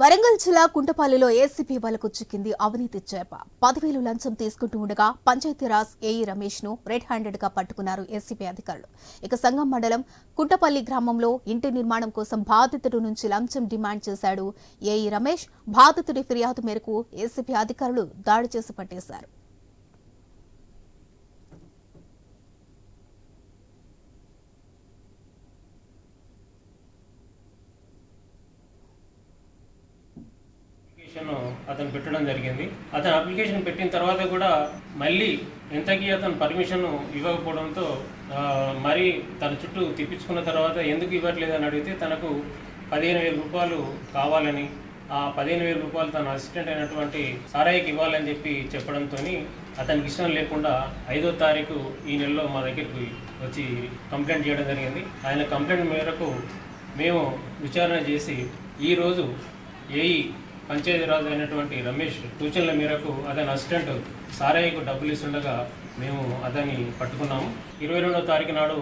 వరంగల్ జిల్లా కుంటపల్లిలో ఏసీపీ వాళ్ళకు చిక్కింది అవినీతి చేప. పదివేలు లంచం తీసుకుంటూ ఉండగా పంచాయతీరాజ్ ఏఈ రమేష్ను రెడ్ హ్యాండెడ్గా పట్టుకున్నారు ఏసీపీ అధికారులు. ఇక సంగం మండలం కుంటపల్లి గ్రామంలో ఇంటి నిర్మాణం కోసం బాధితుడి నుంచి లంచం డిమాండ్ చేశాడు ఏఈ రమేష్. బాధితుడి ఫిర్యాదు మేరకు ఏసీపీ అధికారులు దాడి చేసి పట్టేశారు. అప్లికేషన్ అతను పెట్టడం జరిగింది. అతను అప్లికేషన్ పెట్టిన తర్వాత కూడా మళ్ళీ ఇంతకీ అతను పర్మిషన్ ఇవ్వకపోవడంతో మరి తన చుట్టూ తిప్పించుకున్న తర్వాత ఎందుకు ఇవ్వట్లేదు అని అడిగితే తనకు పదిహేను వేల రూపాయలు కావాలని ఆ పదిహేను వేల రూపాయలు తన అసిస్టెంట్ అయినటువంటి సారాయికి ఇవ్వాలని చెప్పి చెప్పడంతో అతనికి ఇష్టం లేకుండా ఐదో తారీఖు ఈ నెలలో మా దగ్గరికి వచ్చి కంప్లైంట్ చేయడం జరిగింది. ఆయన కంప్లైంట్ మేరకు మేము విచారణ చేసి ఈరోజు ఏఈ పంచాయతీరాజు అయినటువంటి రమేష్ సూచనల మేరకు అతని అసిస్టెంట్ సారయ్యకు డబ్బులు ఇస్తుండగా మేము అతన్ని పట్టుకున్నాము. ఇరవై రెండో తారీఖు నాడు